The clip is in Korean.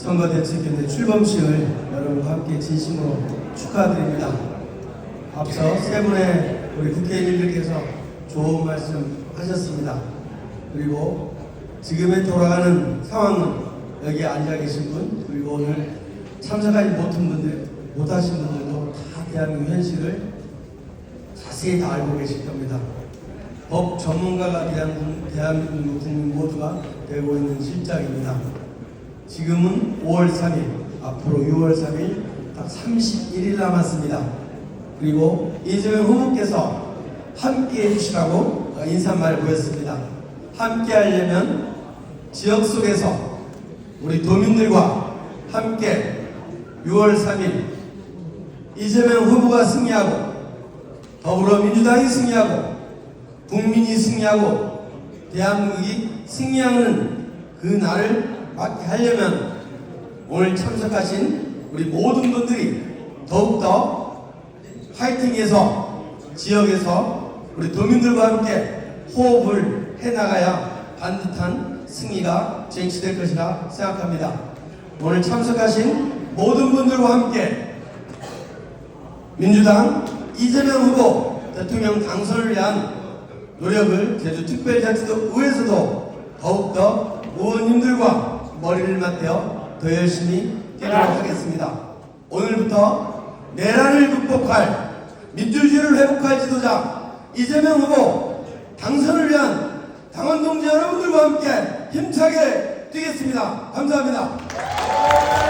선거대책위원회 출범식을 여러분과 함께 진심으로 축하드립니다. 앞서 세 분의 우리 국회의원님들께서 좋은 말씀 하셨습니다. 그리고 지금의 돌아가는 상황은 여기 앉아 계신 분 그리고 오늘 참석하지 못한 분들 못하신 분들도 다 대한민국 현실을 자세히 다 알고 계실 겁니다. 법 전문가가 대한민국, 대한민국 국민 모두가 되고 있는 실정입니다. 지금은 5월 3일, 앞으로 6월 3일 딱 31일 남았습니다. 그리고 이재명 후보께서 함께 해주시라고 인사말 보였습니다. 함께 하려면 지역 속에서 우리 도민들과 함께 6월 3일 이재명 후보가 승리하고 더불어민주당이 승리하고 국민이 승리하고 대한민국이 승리하는 그 날을 맞게 하려면 오늘 참석하신 우리 모든 분들이 더욱더 파이팅해서 지역에서 우리 도민들과 함께 호흡을 해나가야 반듯한 승리가 쟁취될 것이라 생각합니다. 오늘 참석하신 모든 분들과 함께 민주당 이재명 후보 대통령 당선을 위한 노력을 제주특별자치도 의회에서도 더욱더 의원님들과 머리를 맞대어 더 열심히 뛰도록 하겠습니다. 오늘부터 내란을 극복할 민주주의를 회복할 지도자 이재명 후보 당선을 위한 당원 동지 여러분들과 함께 힘차게 뛰겠습니다. 감사합니다.